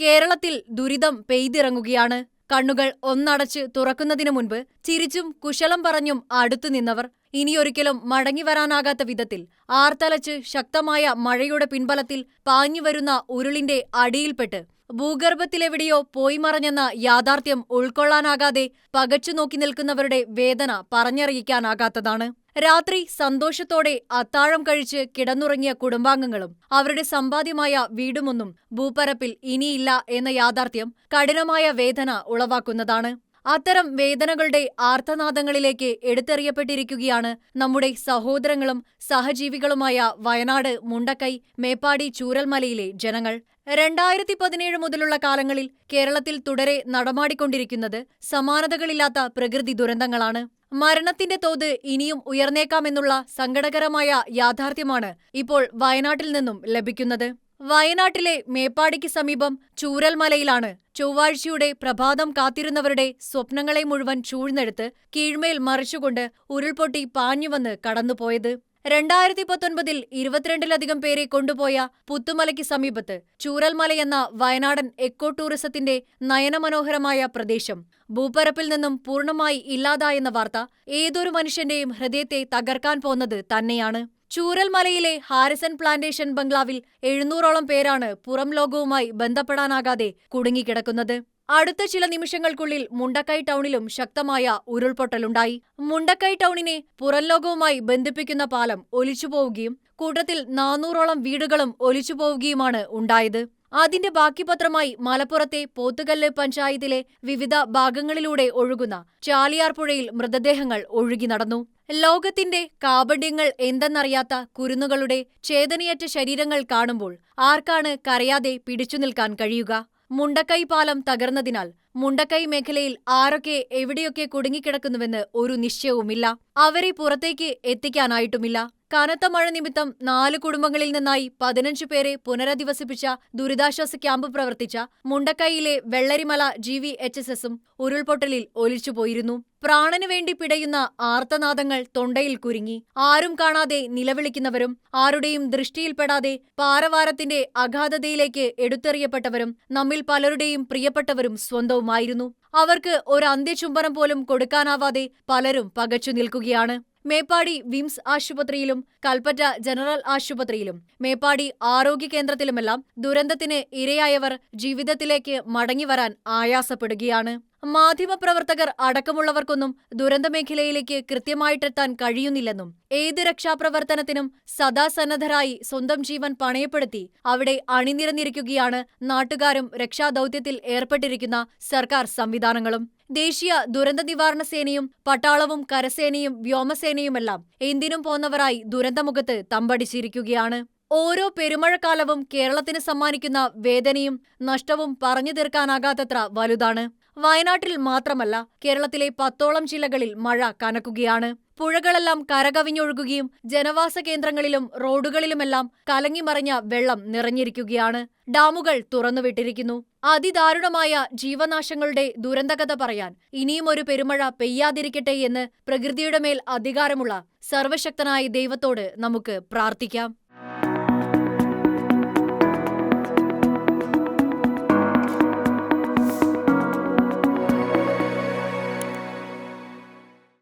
കേരളത്തിൽ ദുരിതം പെയ്തിറങ്ങുകയാണ്. കണ്ണുകൾ ഒന്നടച്ച് തുറക്കുന്നതിനു മുൻപ് ചിരിച്ചും കുശലം പറഞ്ഞും അടുത്തു നിന്നവർ ഇനിയൊരിക്കലും മടങ്ങിവരാനാകാത്ത വിധത്തിൽ ആർത്തലച്ച് ശക്തമായ മഴയുടെ പിൻബലത്തിൽ പാഞ്ഞുവരുന്ന ഉരുളിന്റെ അടിയിൽപ്പെട്ട് ഭൂഗർഭത്തിലെവിടെയോ പോയി മറഞ്ഞെന്ന യാഥാർത്ഥ്യം ഉൾക്കൊള്ളാനാകാതെ പകച്ചു നോക്കി നിൽക്കുന്നവരുടെ വേദന പറഞ്ഞറിയിക്കാനാകാത്തതാണ്. രാത്രി സന്തോഷത്തോടെ അത്താഴം കഴിച്ച് കിടന്നുറങ്ങിയ കുടുംബാംഗങ്ങളും അവരുടെ സമ്പാദ്യമായ വീടുമൊന്നും ഭൂപരപ്പിൽ ഇനിയില്ല എന്ന യാഥാർത്ഥ്യം കഠിനമായ വേദന ഉളവാക്കുന്നതാണ്. അത്തരം വേദനകളുടെ ആർത്തനാദങ്ങളിലേക്ക് എടുത്തെറിയപ്പെട്ടിരിക്കുകയാണ് നമ്മുടെ സഹോദരങ്ങളും സഹജീവികളുമായ വയനാട് മുണ്ടക്കൈ മേപ്പാടി ചൂരൽമലയിലെ ജനങ്ങൾ. രണ്ടായിരത്തി പതിനേഴ് മുതലുള്ള കാലങ്ങളിൽ കേരളത്തിൽ തുടരെ നടമാടിക്കൊണ്ടിരിക്കുന്നത് സമാനതകളില്ലാത്ത പ്രകൃതി ദുരന്തങ്ങളാണ്. മരണത്തിന്റെ തോത് ഇനിയും ഉയർന്നേക്കാമെന്നുള്ള സങ്കടകരമായ യാഥാർത്ഥ്യമാണ് ഇപ്പോൾ വയനാട്ടിൽ നിന്നും ലഭിക്കുന്നത്. വയനാട്ടിലെ മേപ്പാടിക്ക് സമീപം ചൂരൽമലയിലാണ് ചൊവ്വാഴ്ചയുടെ പ്രഭാതം കാത്തിരുന്നവരുടെ സ്വപ്നങ്ങളെ മുഴുവൻ ചൂഴ്ന്നെടുത്ത് കീഴ്മേൽ മറിച്ചുകൊണ്ട് ഉരുൾപൊട്ടി പാഞ്ഞുവന്ന് കടന്നുപോയത്. രണ്ടായിരത്തി പത്തൊൻപതിൽ ഇരുപത്തിരണ്ടിലധികം പേരെ കൊണ്ടുപോയ പുത്തുമലയ്ക്ക് സമീപത്ത് ചൂരൽമലയെന്ന വയനാടൻ എക്കോ ടൂറിസത്തിന്റെ നയനമനോഹരമായ പ്രദേശം. ഭൂപരപ്പിൽ നിന്നും പൂർണമായി ഇല്ലാതായെന്ന വാർത്ത ഏതൊരു മനുഷ്യന്റെയും ഹൃദയത്തെ തകർക്കാൻ പോന്നത് തന്നെയാണ്. ചൂരൽമലയിലെ ഹാരിസൺ പ്ലാന്റേഷൻ ബംഗ്ലാവിൽ എഴുന്നൂറോളം പേരാണ് പുറം ലോകവുമായി ബന്ധപ്പെടാനാകാതെ കുടുങ്ങിക്കിടക്കുന്നത്. അടുത്ത ചില നിമിഷങ്ങൾക്കുള്ളിൽ മുണ്ടക്കൈ ടൗണിലും ശക്തമായ ഉരുൾപൊട്ടലുണ്ടായി. മുണ്ടക്കൈ ടൗണിനെ പുറംലോകവുമായി ബന്ധിപ്പിക്കുന്ന പാലം ഒലിച്ചുപോവുകയും കൂട്ടത്തിൽ നാനൂറോളം വീടുകളും ഒലിച്ചുപോവുകയുമാണ് ഉണ്ടായത്. അതിന്റെ ബാക്കിപത്രമായി മലപ്പുറത്തെ പോത്തുകല്ല് പഞ്ചായത്തിലെ വിവിധ ഭാഗങ്ങളിലൂടെ ഒഴുകുന്ന ചാലിയാർ പുഴയിൽ മൃതദേഹങ്ങൾ ഒഴുകി നടന്നു. ലോകത്തിന്റെ കാബഡ്യങ്ങൾ എന്തെന്നറിയാത്ത കുരുന്നുകളുടെ ചേതനയറ്റ ശരീരങ്ങൾ കാണുമ്പോൾ ആർക്കാണ് കരയാതെ പിടിച്ചു നിൽക്കാൻ കഴിയുക? മുണ്ടക്കൈ പാലം തകർന്നതിനാൽ മുണ്ടക്കൈ മേഖലയിൽ ആരൊക്കെ എവിടെയൊക്കെ കുടുങ്ങിക്കിടക്കുന്നുവെന്ന് ഒരു നിശ്ചയവുമില്ല. അവരെ പുറത്തേക്ക് എത്തിക്കാനായിട്ടുമില്ല. കനത്ത മഴ നിമിത്തം നാല് കുടുംബങ്ങളിൽ നിന്നായി പതിനഞ്ച് പേരെ പുനരധിവസിപ്പിച്ച ദുരിതാശ്വാസ ക്യാമ്പ് പ്രവർത്തിച്ച മുണ്ടക്കൈയിലെ Vellarimala G V H S S ഉരുൾപൊട്ടലിൽ ഒലിച്ചുപോയിരുന്നു പ്രാണനു വേണ്ടി പിടയുന്ന ആർത്തനാദങ്ങൾ തൊണ്ടയിൽ കുരുങ്ങി. ആരും കാണാതെ നിലവിളിക്കുന്നവരും ആരുടെയും ദൃഷ്ടിയിൽപ്പെടാതെ പാരവാരത്തിന്റെ അഗാധതയിലേക്ക് എടുത്തെറിയപ്പെട്ടവരും നമ്മിൽ പലരുടെയും പ്രിയപ്പെട്ടവരും സ്വന്തവുമായിരുന്നു. അവർക്ക് ഒരു അന്ത്യചുംബനം പോലും കൊടുക്കാനാവാതെ പലരും പകച്ചു നിൽക്കുകയാണ്. മേപ്പാടി വിംസ് ആശുപത്രിയിലും കൽപ്പറ്റ ജനറൽ ആശുപത്രിയിലും. മേപ്പാടി ആരോഗ്യ കേന്ദ്രത്തിലുമെല്ലാം ദുരന്തത്തിന് ഇരയായവർ ജീവിതത്തിലേക്ക് മടങ്ങിവരാൻ ആയാസപ്പെടുകയാണ്. മാധ്യമപ്രവർത്തകർ അടക്കമുള്ളവർക്കൊന്നും ദുരന്തമേഖലയിലേക്ക് കൃത്യമായിട്ടെത്താൻ കഴിയുന്നില്ലെന്നും ഏത് രക്ഷാപ്രവർത്തനത്തിനും സദാസന്നദ്ധരായി സ്വന്തം ജീവൻ പണയപ്പെടുത്തി അവിടെ അണിനിരന്നിരിക്കുകയാണ് നാട്ടുകാരും രക്ഷാദൌത്യത്തിൽ ഏർപ്പെട്ടിരിക്കുന്ന സർക്കാർ സംവിധാനങ്ങളും. ദേശീയ ദുരന്ത നിവാരണ സേനയും പട്ടാളവും കരസേനയും വ്യോമസേനയുമെല്ലാം എന്തിനും പോന്നവരായി ദുരന്തമുഖത്ത് തമ്പടിച്ചിരിക്കുകയാണ്. ഓരോ പെരുമഴക്കാലവും കേരളത്തിന് സമ്മാനിക്കുന്ന വേദനയും നഷ്ടവും പറഞ്ഞു തീർക്കാനാകാത്തത്ര വലുതാണ്. വയനാട്ടിൽ മാത്രമല്ല കേരളത്തിലെ പത്തോളം ജില്ലകളിൽ മഴ കനക്കുകയാണ്. പുഴകളെല്ലാം കരകവിഞ്ഞൊഴുകുകയും ജനവാസ കേന്ദ്രങ്ങളിലും റോഡുകളിലുമെല്ലാം കലങ്ങിമറിഞ്ഞ വെള്ളം നിറഞ്ഞിരിക്കുകയാണ്. ഡാമുകൾ തുറന്നുവിട്ടിരിക്കുന്നു. അതിദാരുണമായ ജീവനാശങ്ങളുടെ ദുരന്തകഥ പറയാൻ ഇനിയും ഒരു പെരുമഴ പെയ്യാതിരിക്കട്ടെ എന്ന് പ്രകൃതിയുടെ മേൽ അധികാരമുള്ള സർവശക്തനായ ദൈവത്തോട് നമുക്ക് പ്രാർത്ഥിക്കാം.